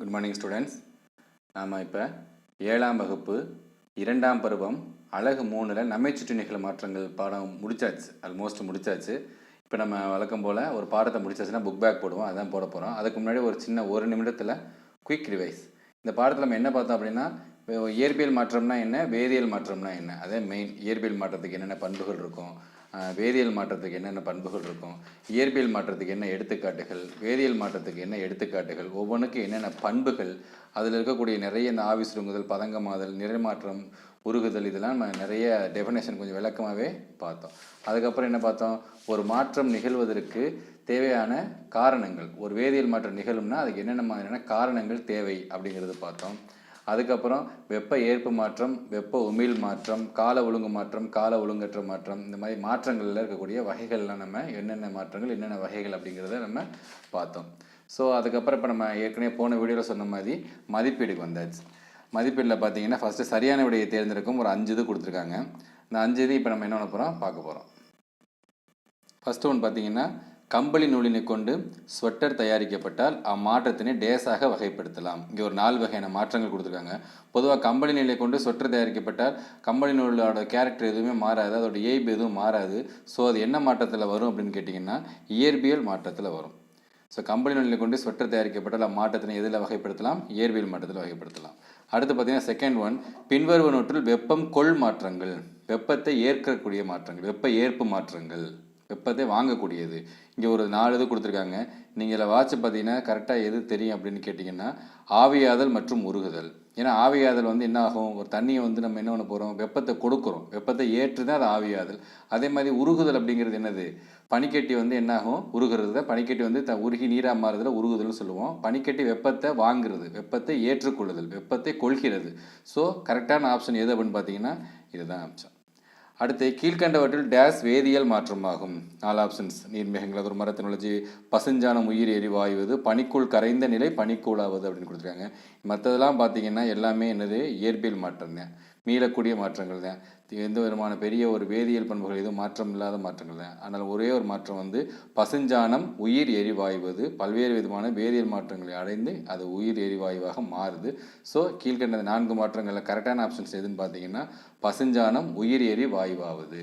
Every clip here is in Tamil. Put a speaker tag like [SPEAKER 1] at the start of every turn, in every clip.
[SPEAKER 1] குட் மார்னிங் ஸ்டூடெண்ட்ஸ் நாம் இப்போ ஏழாம் வகுப்பு இரண்டாம் பருவம் அழகு மூணில் நமைச்சுட்டு சுற்றி நிகழ மாற்றங்கள் பாடம் முடிச்சாச்சு. ஆல்மோஸ்ட் முடிச்சாச்சு. இப்போ நம்ம வழக்கம் போல் ஒரு பாடத்தை முடிச்சாச்சுன்னா புக் பேக் போடுவோம். அதான் போட போகிறோம் அதுக்கு முன்னாடி ஒரு சின்ன ஒரு நிமிடத்தில் குயிக் ரிவைஸ் இந்த பாடத்தில் நம்ம என்ன பார்த்தோம் அப்படின்னா இயற்பியல் மாற்றம்னா என்ன வேதியியல் மாற்றம்னா என்ன? அதே மெயின் இயற்பியல் மாற்றத்துக்கு என்னென்ன பண்புகள் இருக்கும்? வேதியியல் மாற்றத்துக்கு என்னென்ன பண்புகள் இருக்கும்? இயற்பியல் மாற்றத்துக்கு என்ன எடுத்துக்காட்டுகள்? வேதியியல் மாற்றத்துக்கு என்ன எடுத்துக்காட்டுகள்? ஒவ்வொன்றுக்கும் என்னென்ன பண்புகள்? அதில் இருக்கக்கூடிய நிறைய இந்த ஆவி சுருங்குதல் பதங்கமாதல் நிறைமாற்றம் உருகுதல் இதெல்லாம் நம்ம நிறைய டெஃபினேஷன் கொஞ்சம் விளக்கமாகவே பார்த்தோம். அதுக்கப்புறம் என்ன பார்த்தோம்? ஒரு மாற்றம் நிகழ்வதற்கு தேவையான காரணங்கள். ஒரு வேதியியல் மாற்றம் நிகழும்னா அதுக்கு என்னென்ன மாதிரியான காரணங்கள் தேவை அப்படிங்கிறது பார்த்தோம். அதுக்கப்புறம் வெப்ப ஏற்பு மாற்றம் வெப்ப உமிழ் மாற்றம் கால ஒழுங்கு மாற்றம் கால ஒழுங்கற்ற மாற்றம் இந்த மாதிரி மாற்றங்களில் இருக்கக்கூடிய வகைகள்லாம் நம்ம என்னென்ன மாற்றங்கள் என்னென்ன வகைகள் அப்படிங்கிறத நம்ம பார்த்தோம். ஸோ அதுக்கப்புறம் இப்போ நம்ம ஏற்கனவே போன வீடியோவில் சொன்ன மாதிரி மதிப்பீடுக்கு வந்தாச்சு. மதிப்பீடில் பார்த்தீங்கன்னா ஃபஸ்ட்டு சரியான விடையை தேர்ந்தெடுக்கும் ஒரு அஞ்சு இது கொடுத்துருக்காங்க. இந்த அஞ்சு இது இப்போ நம்ம என்ன பண்ண போகிறோம் பார்க்க போகிறோம் ஃபஸ்ட்டு ஒன்று பார்த்தீங்கன்னா கம்பளி நூலினை கொண்டு ஸ்வெட்டர் தயாரிக்கப்பட்டால் அம்மாற்றத்தினை டேஸாக வகைப்படுத்தலாம். இங்கே ஒரு நாலு வகையான மாற்றங்கள் கொடுத்துருக்காங்க. பொதுவாக கம்பளி நூலை கொண்டு ஸ்வெட்டர் தயாரிக்கப்பட்டால் கம்பளி நூலோட கேரக்டர் எதுவுமே மாறாது அதோட இயல்பு எதுவும் மாறாது. ஸோ அது என்ன மாற்றத்தில் வரும் அப்படின்னு கேட்டிங்கன்னா இயற்பியல் மாற்றத்தில் வரும். ஸோ கம்பளி நூலில் கொண்டு ஸ்வெட்டர் தயாரிக்கப்பட்டால் அம்மாற்றத்தினை எதில் வகைப்படுத்தலாம்? இயற்பியல் மாற்றத்தில் வகைப்படுத்தலாம். அடுத்து பார்த்தீங்கன்னா செகண்ட் ஒன் பின்வருவனவற்றில் வெப்பம் கொள் மாற்றங்கள் வெப்பத்தை ஏற்கக்கூடிய மாற்றங்கள் வெப்ப ஏற்பு மாற்றங்கள். வெப்பத்தை வாங்கக்கூடியது. இங்கே ஒரு நாலு இது கொடுத்துருக்காங்க. நீங்கள் இதில் வாட்ச் பார்த்தீங்கன்னா கரெக்டாக எது தெரியும் அப்படின்னு கேட்டிங்கன்னா ஆவியாதல் மற்றும் உருகுதல். ஏன்னா ஆவியாதல் வந்து என்ன ஆகும்? ஒரு தண்ணியை வந்து நம்ம என்ன பண்ண போகிறோம் வெப்பத்தை கொடுக்குறோம். வெப்பத்தை ஏற்று தான் அது ஆவியாதல் அதே மாதிரி உருகுதல் அப்படிங்கிறது என்னது? பனிக்கட்டி வந்து என்னாகும் ஆகும்? பனிக்கட்டி வந்து த உருகி நீராக மாறுதல் உருகுதல்னு சொல்லுவோம். பனிக்கட்டி வெப்பத்தை வாங்குறது. வெப்பத்தை ஏற்றுக்கொள்ளுதல். வெப்பத்தை கொள்கிறது. ஸோ கரெக்டான ஆப்ஷன் எது அப்படின்னு பார்த்தீங்கன்னா இதுதான் ஆப்ஷன் அடுத்து கீழ்கண்டவற்றில் டேஸ் வேதியியல் மாற்றமாகும். நாலு ஆப்ஷன்ஸ் நீர்மேகங்கள் அது ஒரு மரத்தினுள்ளஜி பசுஞ்சாணம் உயிர் எரிவாயுவது பனிக்குள் கரைந்த நிலை பனிக்கூழாவது அப்படின்னு கொடுத்துருக்காங்க. மற்றதெல்லாம் பார்த்தீங்கன்னா எல்லாமே என்னது? இயற்பியல் மாற்றம் தான் மீளக்கூடிய மாற்றங்கள் தான். எந்த விதமான பெரிய ஒரு வேதியியல் பண்புகள் எதுவும் மாற்றம் இல்லாத மாற்றங்கள் தான். ஆனால் ஒரே ஒரு மாற்றம் வந்து பசுஞ்சாணம் உயிர் எரிவாயுவது. பல்வேறு விதமான வேதியியல் மாற்றங்களை அடைந்து அது உயிர் எரிவாயுவாக மாறுது. ஸோ கீழ்கண்ட நான்கு மாற்றங்களில் கரெக்டான ஆப்ஷன்ஸ் எதுன்னு பார்த்தீங்கன்னா பசுஞ்சாணம் உயிர் எரி வாயுவாகுது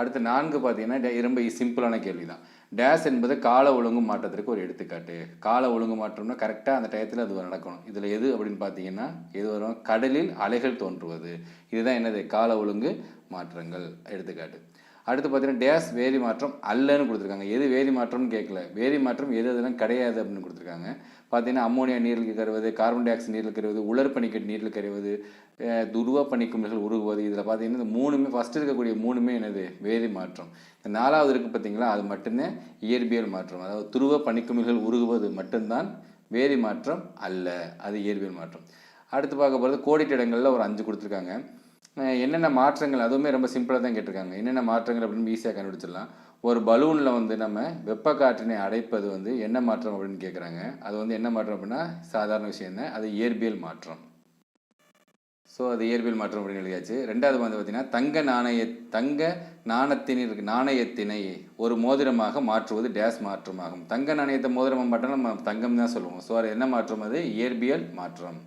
[SPEAKER 1] அடுத்து நான்கு பார்த்தீங்கன்னா ரொம்ப சிம்பிளான கேள்வி தான் டேஸ் என்பது கால ஒழுங்கு மாற்றத்திற்கு ஒரு எடுத்துக்காட்டு. கால ஒழுங்கு மாற்றம்னா கரெக்டாக அந்த டயத்தில் அது நடக்கணும். இதில் எது அப்படின்னு பார்த்தீங்கன்னா எது வரும்? கடலில் அலைகள் தோன்றுவது. இதுதான் என்னது? கால ஒழுங்கு மாற்றங்கள். எடுத்துக்காட்டு. அடுத்து பார்த்தீங்கன்னா டேஸ் வேதி மாற்றம் அல்லன்னு கொடுத்துருக்காங்க. எது வேதி மாற்றம்னு கேட்கல. வேதி மாற்றம் எது எதெல்லாம் கிடையாது அப்படின்னு கொடுத்துருக்காங்க. பார்த்தீங்கன்னா அம்மோனியா நீரில் கருவது கார்பன் டை ஆக்சைடு நீரில் கருவது உலர் பனிக்கட்டு நீரில் கருவது துருவ பனிக்குமிழ்கள் உருகுவது இதில் பார்த்தீங்கன்னா இந்த மூணுமே ஃபஸ்ட்டு இருக்கக்கூடிய மூணுமே என்னது? வேதி மாற்றம். இந்த நாலாவது இருக்குது பார்த்தீங்களா? அது மட்டும்தான் இயற்பியல் மாற்றம். அதாவது துருவ பனிக்குமிழ்கள் உருகுவது மட்டும்தான் வேதி மாற்றம் அல்ல. அது இயற்பியல் மாற்றம். அடுத்து பார்க்க போகிறது கோடிட்டிடங்களில் ஒரு அஞ்சு கொடுத்துருக்காங்க. என்னென்ன மாற்றங்கள் அதுவுமே ரொம்ப சிம்பிளாக தான் கேட்டிருக்காங்க. என்னென்ன மாற்றங்கள் அப்படின்னு ஈஸியாக கண்டுபிடிச்சிடலாம். ஒரு பலூனில் வந்து நம்ம வெப்ப காற்றினை அடைப்பது வந்து என்ன மாற்றம் அப்படின்னு கேட்குறாங்க அது வந்து என்ன மாற்றம் அப்படின்னா சாதாரண விஷயம் தான். அது இயற்பியல் மாற்றம். ஸோ அது இயற்பியல் மாற்றம் அப்படின்னு எழுதியாச்சு. ரெண்டாவது வந்து பார்த்திங்கன்னா தங்க நாணய தங்க நாணத்தினர் நாணயத்தினை ஒரு மோதிரமாக மாற்றுவது டேஸ் மாற்றமாகும். தங்க நாணயத்தை மோதிரமாக மாற்றினா நம்ம தங்கம் தான் சொல்லுவோம். ஸோ அது என்ன மாற்றம்? அது இயற்பியல் மாற்றம்.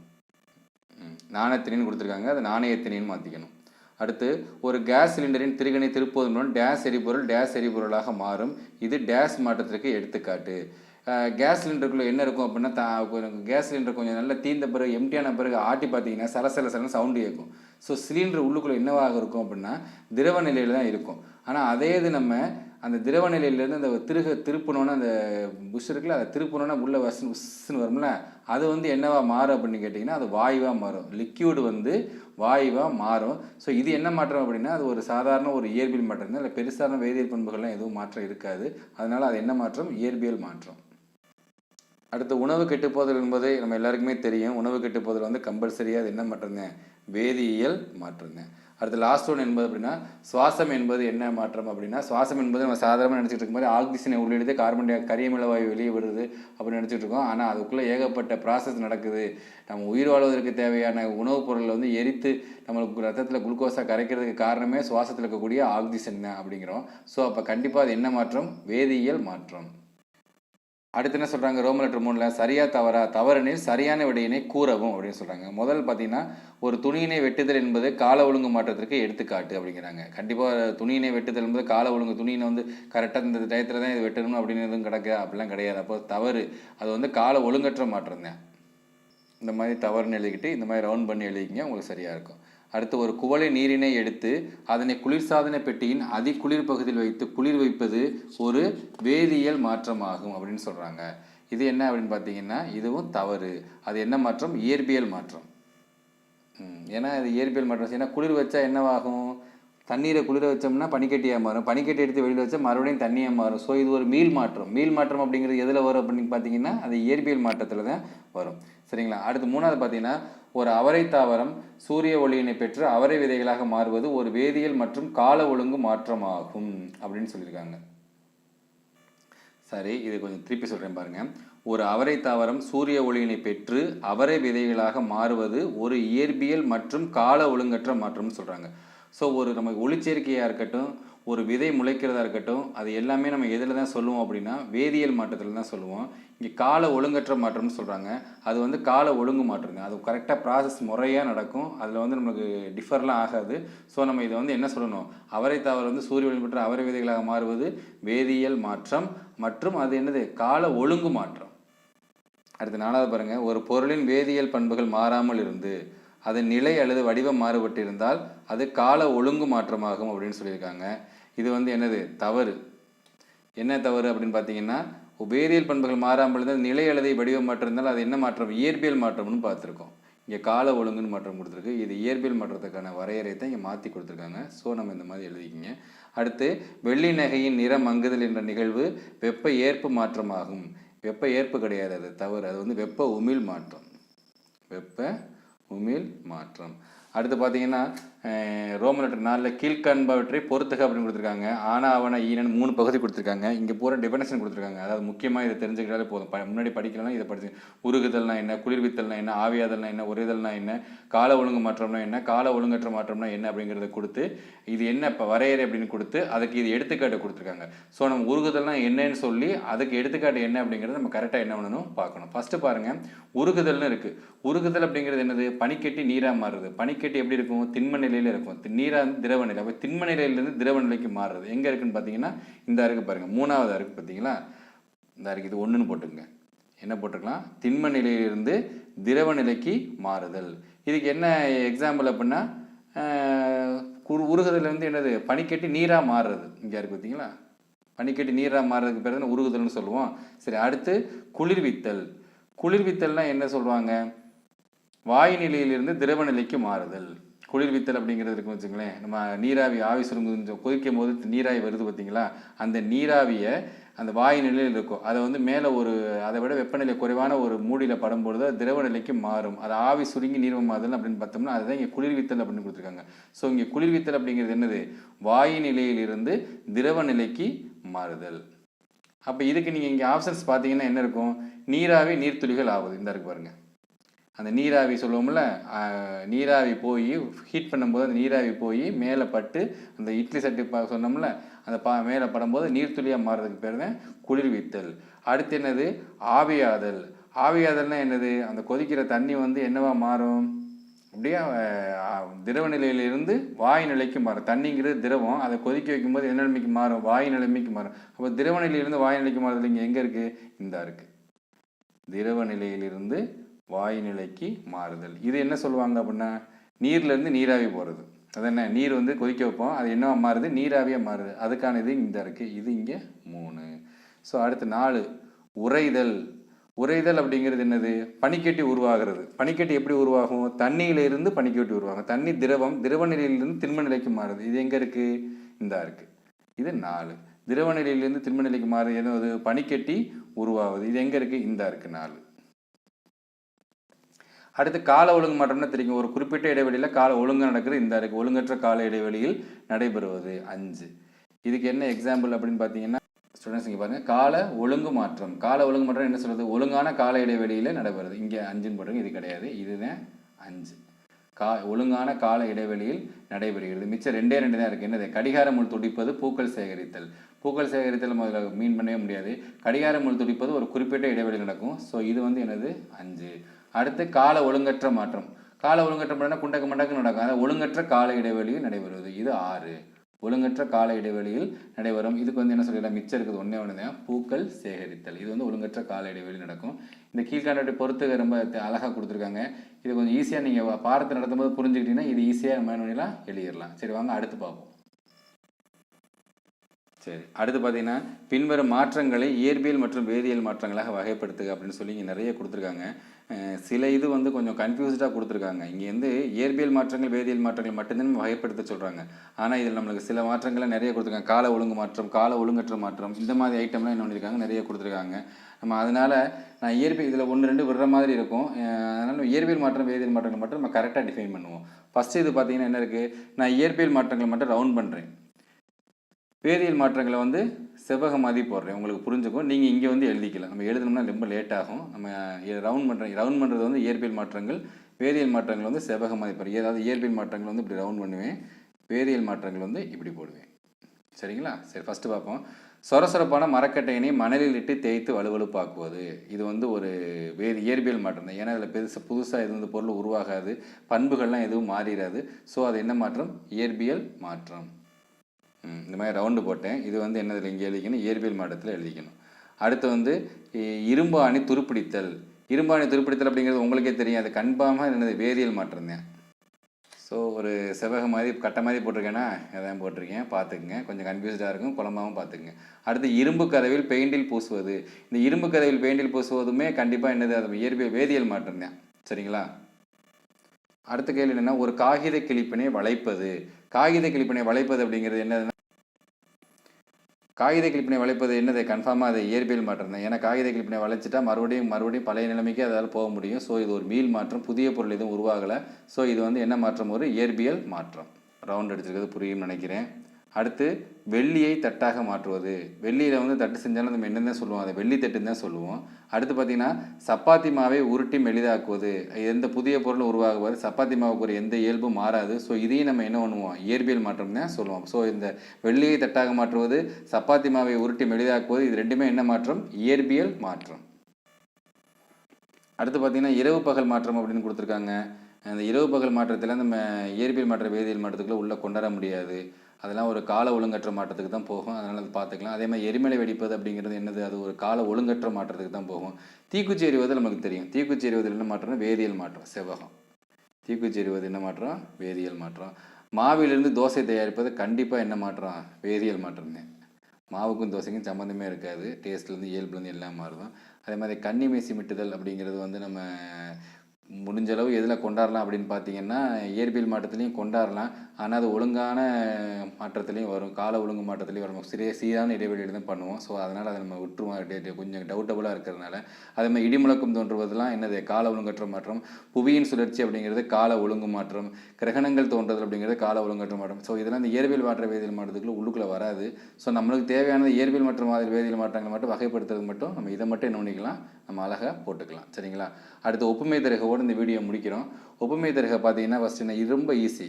[SPEAKER 1] நாணயத்தினின்னு கொடுத்துருக்காங்க. அது நாணயத்தினின்னு மாற்றிக்கணும் அடுத்து ஒரு கேஸ் சிலிண்டரின் திருகனை திருப்புவதன் மூலம் டேஸ் எரிபொருள் டேஸ் எரிபொருளாக மாறும். இது டேஸ் மாற்றத்திற்கு எடுத்துக்காட்டு. கேஸ் சிலிண்டருக்குள்ளே என்ன இருக்கும் அப்படின்னா தா கொஞ்சம் கேஸ் சிலிண்டர் கொஞ்சம் நல்லா தீர்ந்த பிறகு எம்டியான பிறகு ஆட்டி பார்த்தீங்கன்னா சல சல சலன்னு சவுண்டு கேட்கும். ஸோ சிலிண்டர் உள்ளுக்குள்ளே என்னவாக இருக்கும் அப்படின்னா திரவ நிலையில் தான் இருக்கும். ஆனால் அதே இது நம்ம அந்த திரவ நிலையிலேருந்து அந்த திருக திருப்பணுன்னா அந்த புஷ் இருக்குல்ல அதை திருப்பணுன்னா உள்ளே வசன் உஸ்ன்னு வரும்ல அது வந்து என்னவா மாறும் அப்படின்னு கேட்டிங்கன்னா அது வாயுவாக மாறும். லிக்யூடு வந்து வாயுவாக மாறும். ஸோ இது என்ன மாற்றம் அப்படின்னா அது ஒரு சாதாரண ஒரு இயற்பியல் மாற்றம் தான். இல்லை பெருசான வேதியியல் பண்புகள்லாம் எதுவும் மாற்றம் இருக்காது. அதனால் அது என்ன மாற்றம்? இயற்பியல் மாற்றம். அடுத்து உணவு கெட்டுப்போதல் என்பது நம்ம எல்லாருக்குமே தெரியும். உணவு கெட்டுப்போதல் வந்து கம்பல்சரியாக அது என்ன மாற்றுங்க? வேதியியல் மாற்றுங்க. அடுத்து லாஸ்ட் ஒன் என்பது அப்படின்னா சுவாசம் என்பது என்ன மாற்றம் அப்படின்னா சுவாசம் என்பது நம்ம சாதாரணமாக நினச்சிட்டு இருக்கும்போது ஆக்சிஜனை உள்ளிடுது கார்பன் டை கரியமில வாயு வெளியே வருது அப்படின்னு நினச்சிட்டு இருக்கோம். ஆனால் அதுக்குள்ளே ஏகப்பட்ட ப்ராசஸ் நடக்குது. நம்ம உயிர் வாழ்வதற்கு தேவையான உணவுப் பொருளை வந்து எரித்து நம்மளுக்கு ரத்தத்தில் குளுக்கோஸாக கரைக்கிறதுக்கு காரணமே சுவாசத்தில் இருக்கக்கூடிய ஆக்சிஜன் தான் அப்படிங்கிறோம். ஸோ அப்போ கண்டிப்பாக அது என்ன மாற்றம்? வேதியியல் மாற்றம். அடுத்து என்ன சொல்கிறாங்க ரோமன் லெட்டர் மூணில் சரியா தவறா? தவறெனில் சரியான விடையினை கூறவும் அப்படின்னு சொல்கிறாங்க முதல் பார்த்தீங்கன்னா ஒரு துணியினை வெட்டுதல் என்பது கால ஒழுங்கு மாற்றத்திற்கு எடுத்துக்காட்டு அப்படிங்கிறாங்க. கண்டிப்பாக துணியினை வெட்டுதல் என்பது கால ஒழுங்கு. துணியினை வந்து கரெக்டாக இந்த டயத்தில் தான் இது வெட்டணும் அப்படின்னு எதுவும் கிடக்கு அப்படிலாம் கிடையாது. அப்போ தவறு. அது வந்து கால ஒழுங்கற்ற மாற்றம் தான். இந்த மாதிரி தவறுன்னு எழுதிக்கிட்டு இந்த மாதிரி ரவுண்ட் பண்ணி எழுதிக்கிங்க உங்களுக்கு சரியாக இருக்கும். அடுத்து ஒரு குவளை நீரினை எடுத்து அதனை குளிர்சாதன பெட்டியின் அதி குளிர் பகுதியில் வைத்து குளிர் வைப்பது ஒரு வேதியியல் மாற்றமாகும் அப்படின்னு சொல்கிறாங்க இது என்ன அப்படின்னு பார்த்தீங்கன்னா இதுவும் தவறு. அது என்ன மாற்றம்? இயற்பியல் மாற்றம். ஏன்னா இது இயற்பியல் மாற்றம். ஏன்னா குளிர் வச்சா என்னவாகும்? தண்ணீரை குளிர வச்சோம்னா பனிக்கட்டியாக மாறும். பனிக்கட்டி எடுத்து வெளியில் வச்சா மறுபடியும் தண்ணியாக மாறும். ஸோ இது ஒரு மீள் மாற்றம். மீள் மாற்றம் அப்படிங்கிறது எதில் வரும் அப்படின்னு பார்த்தீங்கன்னா அது இயற்பியல் மாற்றத்தில் தான் வரும். சரிங்களா? அடுத்து மூணாவது பார்த்தீங்கன்னா ஒரு அவரை தாவரம் சூரிய ஒளியினை பெற்று அவரை விதைகளாக மாறுவது ஒரு வேதியியல் மற்றும் கால ஒழுங்கு மாற்றமாகும் அப்படின்னு சொல்லியிருக்காங்க. சரி இது கொஞ்சம் திருப்பி சொல்கிறேன் பாருங்க. ஒரு அவரை தாவரம் சூரிய ஒளியினை பெற்று அவரை விதைகளாக மாறுவது ஒரு இயற்பியல் மற்றும் கால ஒழுங்கற்ற மாற்றம்னு சொல்கிறாங்க ஸோ ஒரு நம்ம ஒளிச்சேர்க்கையாக இருக்கட்டும் ஒரு விதை முளைக்கிறதா இருக்கட்டும் அது எல்லாமே நம்ம எதில் தான் சொல்லுவோம் அப்படின்னா வேதியியல் மாற்றத்தில் தான் சொல்லுவோம். இங்கே கால ஒழுங்கற்ற மாற்றம்னு சொல்கிறாங்க அது வந்து கால ஒழுங்கு மாற்றங்க. அது கரெக்டாக ப்ராசஸ் முறையாக நடக்கும். அதில் வந்து நம்மளுக்கு டிஃபர்லாம் ஆகாது. ஸோ நம்ம இதை வந்து என்ன சொல்லணும்? அவரை தவறு வந்து சூரிய ஒளி பெற்ற அவரை விதைகளாக மாறுவது வேதியியல் மாற்றம் மற்றும் அது என்னது? கால ஒழுங்கு மாற்றம். அடுத்து நாலாவது பாருங்கள் ஒரு பொருளின் வேதியியல் பண்புகள் மாறாமல் இருந்து அதன் நிலை அல்லது வடிவம் மாறுபட்டிருந்தால் அது கால ஒழுங்கு மாற்றமாகும் அப்படின்னு சொல்லியிருக்காங்க. இது வந்து என்னது? தவறு. என்ன தவறு அப்படின்னு பார்த்தீங்கன்னா வேதியியல் பண்புகள் மாறாமல் இருந்தால் நிலை அல்லது வடிவம் மாற்றம் இருந்தால் அது என்ன மாற்றம்? இயற்பியல் மாற்றம்னு பார்த்துருக்கோம். இங்கே கால ஒழுங்குன்னு மாற்றம் கொடுத்துருக்கு. இது இயற்பியல் மாற்றத்துக்கான வரையறை தான் இங்கே மாற்றி கொடுத்துருக்காங்க. ஸோ நம்ம இந்த மாதிரி எழுதிக்கிங்க. அடுத்து வெள்ளி நகையின் நிறம் மங்குதல் என்ற நிகழ்வு வெப்ப ஏற்பு மாற்றமாகும். வெப்ப ஏற்பு கிடையாது அது. தவறு. அது வந்து வெப்ப உமிழ் மாற்றம். வெப்ப உமிழ் மாற்றம். அடுத்து பார்த்தீங்கன்னா ரோமன் லெட்டர் நாலில் கீழ்காண்பவற்றை பொறுத்துக அப்படின்னு கொடுத்துருக்காங்க. ஆனா அவன ஈனன் மூணு பகுதி கொடுத்துருக்காங்க. இங்கே பூரா டெஃபினேஷன் கொடுத்துருக்காங்க. அதாவது முக்கியமாக இதை தெரிஞ்சுக்கிட்டாலே போதும். ப- முன்னாடி படிக்கலாம் இதை படிச்சு உருகுதல்னா என்ன குளிர்வித்தல்னா என்ன ஆவியாதல்னா என்ன உரைதல்னா என்ன கால ஒழுங்கு மாற்றம்னா என்ன கால ஒழுங்கற்ற மாற்றம்னா என்ன அப்படிங்கிறத கொடுத்து இது என்ன இப்போ வரையறை அப்படின்னு கொடுத்து அதுக்கு இது எடுத்துக்காட்டு கொடுத்துருக்காங்க. ஸோ நம்ம உருகுதல்னா என்னன்னு சொல்லி அதுக்கு எடுத்துக்காட்டு என்ன அப்படிங்கிறத நம்ம கரெக்டாக என்ன பண்ணணும்? பார்க்கணும். ஃபஸ்ட்டு பாருங்க. உருகுதல்னு இருக்குது உருகுதல் அப்படிங்கிறது என்னது? பனிக்கட்டி நீராக மாறுது. பனிக்கட்டி எப்படி இருக்கும்? திண்ம நிலையில் இருக்கும். நீராக நீரா வந்து திரவ நிலை. அப்போ திண்ம நிலையிலேருந்து திரவ நிலைக்கு மாறுறது. எங்கே இருக்குன்னு பார்த்தீங்கன்னா இந்த அருக்கு பாருங்கள் மூணாவது அருக்கு பார்த்தீங்களா இந்த இருக்கு இது ஒன்றுன்னு போட்டுக்கங்க. என்ன போட்டுக்கலாம்? திண்ம நிலையிலிருந்து திரவ நிலைக்கு மாறுதல். இதுக்கு என்ன எக்ஸாம்பிள் அப்படின்னா ஆஹ், குரு- உருகுதல் வந்து என்னது? பனிக்கட்டி நீராக மாறுறது. இங்கே இருக்குது பார்த்தீங்களா பனிக்கட்டி நீராக மாறுறதுக்கு பேர் தான் உருகுதல்னு சொல்லுவோம். சரி அடுத்து குளிர்வித்தல். குளிர்வித்தல்னால் என்ன சொல்லுவாங்க வாயு நிலையிலிருந்து திரவ நிலைக்கு மாறுதல். குளிர்வித்தல் அப்படிங்கிறது இருக்கும் வச்சுங்களேன். நம்ம நீராவி ஆவி சுருங்குது கொஞ்சம் கொதிக்கும் போது நீராவி வருது பார்த்தீங்களா? அந்த நீராவியை அந்த வாயு நிலையில் இருக்கும். அதை வந்து மேலே ஒரு அதை விட வெப்பநிலை குறைவான ஒரு மூடியில் படும்பொழுது அது திரவ நிலைக்கு மாறும். அது ஆவி சுருங்கி நீர்வம் மாறுதல் அப்படின்னு பார்த்தோம்னா அதுதான் இங்கே குளிர்வித்தல் அப்படின்னு கொடுத்துருக்காங்க. ஸோ இங்கே குளிர்வித்தல் அப்படிங்கிறது என்னது? வாயு நிலையிலிருந்து திரவ நிலைக்கு மாறுதல். அப்போ இதுக்கு நீங்கள் இங்கே ஆப்ஷன்ஸ் பார்த்தீங்கன்னா என்ன இருக்கும்? நீராவி நீர்த்துளிகள் ஆகுது. இந்த இருக்கு பாருங்கள் அந்த நீராவி சொல்லுவோம்ல நீராவி போய் ஹீட் பண்ணும்போது அந்த நீராவி போய் மேலே பட்டு அந்த இட்லி சட்டி பா சொன்னோம்ல அந்த பா மேலே படும்போது நீர்த்துளியாக மாறுறதுக்கு பேர் தான் குளிர்வித்தல். அடுத்து என்னது? ஆவியாதல். ஆவியாதல்னால் என்னது? அந்த கொதிக்கிற தண்ணி வந்து என்னவா மாறும்? அப்படியே திரவ நிலையிலிருந்து வாயு நிலைக்கு மாறும். தண்ணிங்கிறது திரவம். அதை கொதிக்க வைக்கும்போது என்ன நிலைமைக்கு மாறும்? வாயு நிலைமைக்கு மாறும். அப்போ திரவ நிலையிலிருந்து வாயு நிலைக்கு மாறுறது இங்கே எங்கே இருக்குது இந்த இருக்குது திரவ நிலையிலிருந்து வாயு நிலைக்கு மாறுதல். இது என்ன சொல்லுவாங்க அப்படின்னா நீர்லேருந்து நீராவி போகிறது அது என்ன? நீர் வந்து கொதிக்க வைப்போம். அது என்னவா மாறுது? நீராவியாக மாறுது. அதுக்கான இது இந்த இருக்குது இது இங்கே மூணு. ஸோ அடுத்து நாலு. உறைதல். உறைதல் அப்படிங்கிறது என்னது? பனிக்கட்டி உருவாகிறது. பனிக்கட்டி எப்படி உருவாகும்? தண்ணியிலிருந்து பனிக்கட்டி உருவாகும். தண்ணி திரவம் திரவ நிலையிலிருந்து திண்ம நிலைக்கு மாறுது. இது எங்கே இருக்குது இந்த இருக்குது இது நாலு. திரவ நிலையிலிருந்து திண்ம நிலைக்கு மாறுது. என்னது பனிக்கட்டி உருவாகுது. இது எங்கே இருக்குது இந்த இருக்குது நாலு. அடுத்து கால ஒழுங்கு மாற்றம்னா தெரியும்? ஒரு குறிப்பிட்ட இடைவெளியில் கால ஒழுங்கு நடக்கிறது இந்த இருக்குது ஒழுங்கற்ற கால இடைவெளியில் நடைபெறுவது. அஞ்சு. இதுக்கு என்ன எக்ஸாம்பிள் அப்படின்னு பார்த்தீங்கன்னா ஸ்டூடெண்ட்ஸ் இங்கே பாருங்கள் கால ஒழுங்கு மாற்றம். கால ஒழுங்கு மாற்றம் என்ன சொல்கிறது ஒழுங்கான கால இடைவெளியில் நடைபெறுது. இங்கே அஞ்சுன்னு போட்டுருங்க இது கிடையாது. இதுதான் அஞ்சு. கா ஒழுங்கான கால இடைவெளியில் நடைபெறுகிறது. மிச்சம் ரெண்டே ரெண்டு தான் இருக்குது என்னது? கடிகார முள் துடிப்பது பூக்கள் சேகரித்தல். பூக்கள் சேகரித்தல் முதல்ல மீன் பண்ணவே முடியாது. கடிகார முள் துடிப்பது ஒரு குறிப்பிட்ட இடைவெளி நடக்கும். ஸோ இது வந்து என்னது? அஞ்சு. அடுத்து கால ஒழுங்கற்ற மாற்றம். கால ஒழுங்கற்ற மாற்றம்னா குண்டக்கு மண்டக்கு நடக்கும். அதாவது ஒழுங்கற்ற கால இடைவெளியில் நடைபெறுவது. இது ஆறு. ஒழுங்கற்ற கால இடைவெளியில் நடைபெறும். இதுக்கு வந்து என்ன சொல்லிடலாம்? மிச்சம் இருக்குது ஒன்றே ஒன்று தான் பூக்கள் சேகரித்தல். இது வந்து ஒழுங்கற்ற கால இடைவெளியில் நடக்கும். இந்த கீழ்காண்டை பொறுத்து ரொம்ப அழகாக கொடுத்துருக்காங்க. இது கொஞ்சம் ஈஸியாக நீங்கள் பாடத்தை நடத்தும்போது புரிஞ்சுக்கிட்டீங்கன்னா இது ஈஸியாக நம்ம எழுதிடலாம். சரி வாங்க அடுத்து பார்ப்போம். சரி அடுத்து பார்த்தீங்கன்னா பின்வரும் மாற்றங்களை இயற்பியல் மற்றும் வேதியியல் மாற்றங்களாக வகைப்படுத்துக அப்படின்னு சொல்லி இங்கே நிறைய கொடுத்துருக்காங்க. சில இது வந்து கொஞ்சம் கன்ஃபியூஸ்டாக கொடுத்துருக்காங்க. இங்கே வந்து இயற்பியல் மாற்றங்கள் வேதியியல் மாற்றங்கள் மட்டும்தான் நம்ம வகைப்படுத்த சொல்கிறாங்க ஆனால் இதில் நம்மளுக்கு சில மாற்றங்களை நிறைய கொடுத்துருக்காங்க. கால ஒழுங்கு மாற்றம் கால ஒழுங்கற்ற மாற்றம் இந்த மாதிரி ஐட்டம்லாம் என்ன பண்ணியிருக்காங்க நிறைய கொடுத்துருக்காங்க. நம்ம அதனால் நான் இயற்பியல் இதில் ஒன்று ரெண்டு விடுற மாதிரி இருக்கும். அதனால் இயற்பியல் மாற்றம் வேதியியல் மாற்றங்கள் மட்டும் நம்ம கரெக்டாக டிஃபைன் பண்ணுவோம். ஃபஸ்ட்டு இது பார்த்தீங்கன்னா என்ன இருக்குது நான் இயற்பியல் மாற்றங்கள் மட்டும் ரவுண்ட் பண்ணுறேன் வேதியியல் மாற்றங்களை வந்து செவ்வக மாதிரி போடுறேன். உங்களுக்கு புரிஞ்சுக்கும் நீங்கள் இங்கே வந்து எழுதிக்கலாம். நம்ம எழுதணும்னா ரொம்ப லேட் ஆகும். நம்ம ரவுண்ட் பண்ணுற ரவுண்ட் பண்ணுறது வந்து இயற்பியல் மாற்றங்கள் வேதியியல் மாற்றங்கள் வந்து செவ்வக மாதிரி போடுறேன். ஏதாவது இயற்பியல் மாற்றங்கள் வந்து இப்படி ரவுண்ட் பண்ணுவேன். வேதியியல் மாற்றங்கள் வந்து இப்படி போடுவேன். சரிங்களா? சரி ஃபஸ்ட்டு பார்ப்போம். சொரசொரப்பான மரக்கட்டையினை மணலில் இட்டு தேய்த்து வலுவலுப்பாக்குவது. இது வந்து ஒரு வேறு இயற்பியல் மாற்றம் தான். ஏன்னா அதில் பெருசு புதுசாக எதுவும் வந்து பொருள் உருவாகாது. பண்புகள்லாம் எதுவும் மாறிடாது ஸோ அது என்ன மாற்றம்? இயற்பியல் மாற்றம். இந்த மாதிரி ரவுண்டு போட்டேன். இது வந்து என்னதில் இங்கே எழுதிக்கணும்? இயற்பியல் மாடத்தில் எழுதிக்கணும். அடுத்து வந்து இரும்பு அணி துருப்பிடித்தல். இரும்பு அணி துருப்பிடித்தல் அப்படிங்கிறது உங்களுக்கே தெரியும். அது கன்ஃபார்மாக என்னது வேதியியல் மாற்றம் தான். ஸோ ஒரு செவ்வக மாதிரி கட்டை மாதிரி போட்டிருக்கேன்னா அதான் போட்டிருக்கேன். பார்த்துக்குங்க. கொஞ்சம் கன்ஃபியூஸ்டாக இருக்கும். குழம்பாகவும் பார்த்துக்குங்க. அடுத்து இரும்பு கதவில் பெயிண்டில் பூசுவது. இந்த இரும்பு கதவில் பெயிண்டில் பூசுவதுமே கண்டிப்பாக என்னது அது இயற்பியல் வேதியியல் மாற்றம் தான். சரிங்களா? அடுத்த கேள்வி என்னென்னா ஒரு காகித கிளிப்பினை வளைப்பது. காகித கிளிப்பினை வளைப்பது அப்படிங்கிறது என்னதுன்னா காகித கிளிப்பினை வளைப்பது என்னது? கன்ஃபார்மாக அது இயற்பியல் மாற்றம் தான். ஏன்னா காகித கிளிப்பினை வளைச்சிட்டா மறுபடியும் மறுபடியும் பழைய நிலைமைக்கு அதால் போக முடியும். ஸோ இது ஒரு மீள் மாற்றம் புதிய பொருள் எதுவும் உருவாகலை. ஸோ இது வந்து என்ன மாற்றம்? ஒரு இயற்பியல் மாற்றம். ரவுண்ட் அடிச்சிருக்கிறது புரியும்னு நினைக்கிறேன். அடுத்து வெள்ளியை தட்டாக மாற்றுவது. வெள்ளியில் வந்து தட்டு செஞ்சாலும் நம்ம என்னன்னு சொல்லுவோம்? அதை வெள்ளி தட்டுன்னு தான் சொல்லுவோம். அடுத்து பார்த்தீங்கன்னா சப்பாத்தி மாவை உருட்டி மெலிதாக்குவது. எந்த புதிய பொருள் உருவாகுவது? சப்பாத்தி மாவுக்கு ஒரு எந்த இயல்பும் மாறாது. ஸோ இதையும் நம்ம என்ன பண்ணுவோம்? இயற்பியல் மாற்றம் தான் சொல்லுவோம். ஸோ இந்த வெள்ளியை தட்டாக மாற்றுவது சப்பாத்தி மாவை உருட்டி மெலிதாக்குவது இது ரெண்டுமே என்ன மாற்றம்? இயற்பியல் மாற்றம். அடுத்து பார்த்தீங்கன்னா இரவு பகல் மாற்றம் அப்படின்னு கொடுத்துருக்காங்க. அந்த இரவு பகல் மாற்றத்தில் நம்ம இயற்பியல் மாற்ற வேதியியல் மாற்றத்துக்குள்ளே உள்ளே கொண்டாட முடியாது. அதெல்லாம் ஒரு கால ஒழுங்கற்ற மாற்றத்துக்கு தான் போகும். அதனால் அது பார்த்துக்கலாம். அதே மாதிரி எரிமலை வெடிப்பது அப்படிங்கிறது என்னது? அது ஒரு கால ஒழுங்கற்ற மாற்றத்துக்கு தான் போகும். தீக்குச்சி எறிவது நமக்கு தெரியும். தீக்குச்சி எறிவதில் என்ன மாற்றம்னா வேதியியல் மாற்றம் செவ்வகம். தீக்குச்சி எறிவது என்ன மாற்றம் வேதியியல் மாற்றம். மாவிலிருந்து தோசை தயாரிப்பது கண்டிப்பாக என்ன மாற்றம்? வேதியியல் மாற்றம் தான் மாவுக்கும் தோசைக்கும் சம்மந்தமே இருக்காது. டேஸ்ட்லேருந்து இயல்புலேருந்து எல்லாம் மாறும் அதே மாதிரி கன்னி சிமிட்டுதல் மிட்டுதல் அப்படிங்கிறது வந்து நம்ம முடிஞ்ச அளவு எதில் கொண்டாடலாம் அப்படின்னு பார்த்தீங்கன்னா இயற்பியல் மாற்றத்துலேயும் கொண்டாடலாம் ஆனால் அது ஒழுங்கான மாற்றத்துலேயும் வரும். கால ஒழுங்கு மாற்றத்துலேயும் வரும். சிறிய சீரான இடைவெளியில் தான் பண்ணுவோம். ஸோ அதனால் அதை நம்ம விட்டுருவோம். டே- கொஞ்சம் டவுட்டபுளாக இருக்கிறதுனால. அதே மாதிரி இடிமுழக்கம் தோன்றுவதெல்லாம் என்னது? கால ஒழுங்கற்ற மாற்றம். புவியின் சுழற்சி அப்படிங்கிறது கால ஒழுங்கு மாற்றம். கிரகணங்கள் தோன்றுதல் அப்படிங்கிறது கால ஒழுங்கற்ற மாற்றம். ஸோ இதெல்லாம் இந்த இயற்பியல் மாற்ற வேதியியல் மாற்றத்துக்குள்ள உள்ளுக்குள்ளே வராது. ஸோ நம்மளுக்கு தேவையானது இயற்பியல் மற்றும் மாதிரி வேதியியல் மாற்றங்களை மட்டும் வகைப்படுத்துறது மட்டும் நம்ம இதை மட்டும் என்ன பண்ணிக்கலாம்? நம்ம அழகாக போட்டுக்கலாம். சரிங்களா? அடுத்து ஒப்புமை தருகவோடு இந்த வீடியோ முடிக்கிறோம். ஒப்புமை பார்த்தீங்கன்னா ஃபஸ்ட்டு என்ன ரொம்ப ஈஸி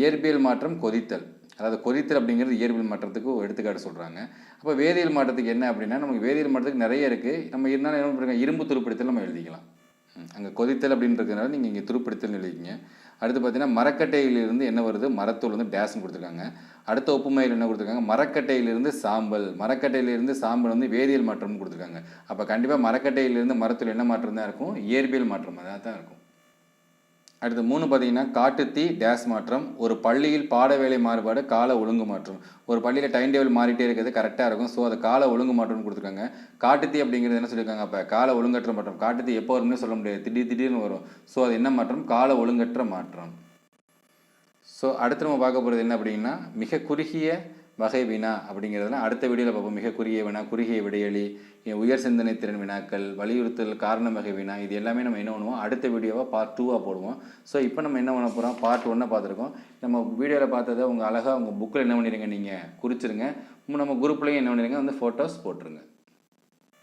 [SPEAKER 1] இயற்பியல் மாற்றம் கொதித்தல். அதாவது கொதித்தல் அப்படிங்கிறது இயற்பியல் மாற்றத்துக்கு ஒரு எடுத்துக்காட்டு சொல்கிறாங்க அப்போ வேதியியல் மாற்றத்துக்கு என்ன அப்படின்னா நமக்கு வேதியியல் மாற்றத்துக்கு நிறைய இருக்குது நம்ம இருந்தாலும் என்ன பண்ணுறோம்? இரும்பு துருப்பிடித்தல் நம்ம எழுதிக்கலாம். அங்கே கொதித்தல் அப்படின்றதுனால நீங்கள் இங்கே துருப்பிடித்தல் எழுதிக்கிங்க. அடுத்து பார்த்தீங்கன்னா மரக்கட்டையிலிருந்து என்ன வருது? மரத்தூள் வந்து டேஸ்னு கொடுத்துருக்காங்க. அடுத்த ஒப்புமையில் என்ன கொடுத்துருக்காங்க? மரக்கட்டையிலிருந்து சாம்பல். மரக்கட்டையிலிருந்து சாம்பல் வந்து வேதியியல் மாற்றம்னு கொடுத்துருக்காங்க. அப்போ கண்டிப்பாக மரக்கட்டையிலிருந்து மரத்தூள் என்ன மாற்றம் தான் இருக்கும்? இயற்பியல் மாற்றமாக தான் இருக்கும். அடுத்து மூணு பார்த்தீங்கன்னா காட்டுத்தீ டேஸ் மாற்றம். ஒரு பள்ளியில் பாட வேலை மாறுபாடு கால ஒழுங்கு மாற்றம். ஒரு பள்ளியில் டைம் டேபிள் மாறிட்டே இருக்கிறது கரெக்டாக இருக்கும். ஸோ அது கால ஒழுங்கு மாற்றம்னு கொடுத்துருக்காங்க. காட்டுத்தீ அப்படிங்கிறது என்ன சொல்லியிருக்காங்க அப்போ? கால ஒழுங்கற்ற மாற்றம். காட்டுத்தீ எப்போ வரும்னு சொல்ல முடியாது. திடீர் திடீர்னு வரும். ஸோ அது என்ன மாற்றம்? கால ஒழுங்கற்ற மாற்றம். ஸோ அடுத்து நம்ம பார்க்க போகிறது என்ன அப்படின்னா மிக குறுகிய வகை வினா அப்படிங்கிறதுலாம் அடுத்த வீடியோவில் பார்ப்போம். மிக குறுகிய வினா குறுகிய விடையளி உயர் சிந்தனை திறன் வினாக்கள் வலியுறுத்தல் காரண வகை வினா இது எல்லாமே நம்ம என்ன பண்ணுவோம்? அடுத்த வீடியோவாக பார்ட் டூவாக போடுவோம். ஸோ இப்போ நம்ம என்ன பண்ண போகிறோம் பார்ட் ஒன்னை பார்த்துருக்கோம். நம்ம வீடியோவில் பார்த்ததை உங்கள் அழகாக உங்கள் புக்கில் என்ன பண்ணிடுங்க நீங்கள் குறிச்சிருங்க. நம்ம குரூப்லேயும் என்ன பண்ணிடுங்க வந்து ஃபோட்டோஸ் போட்டுருங்க.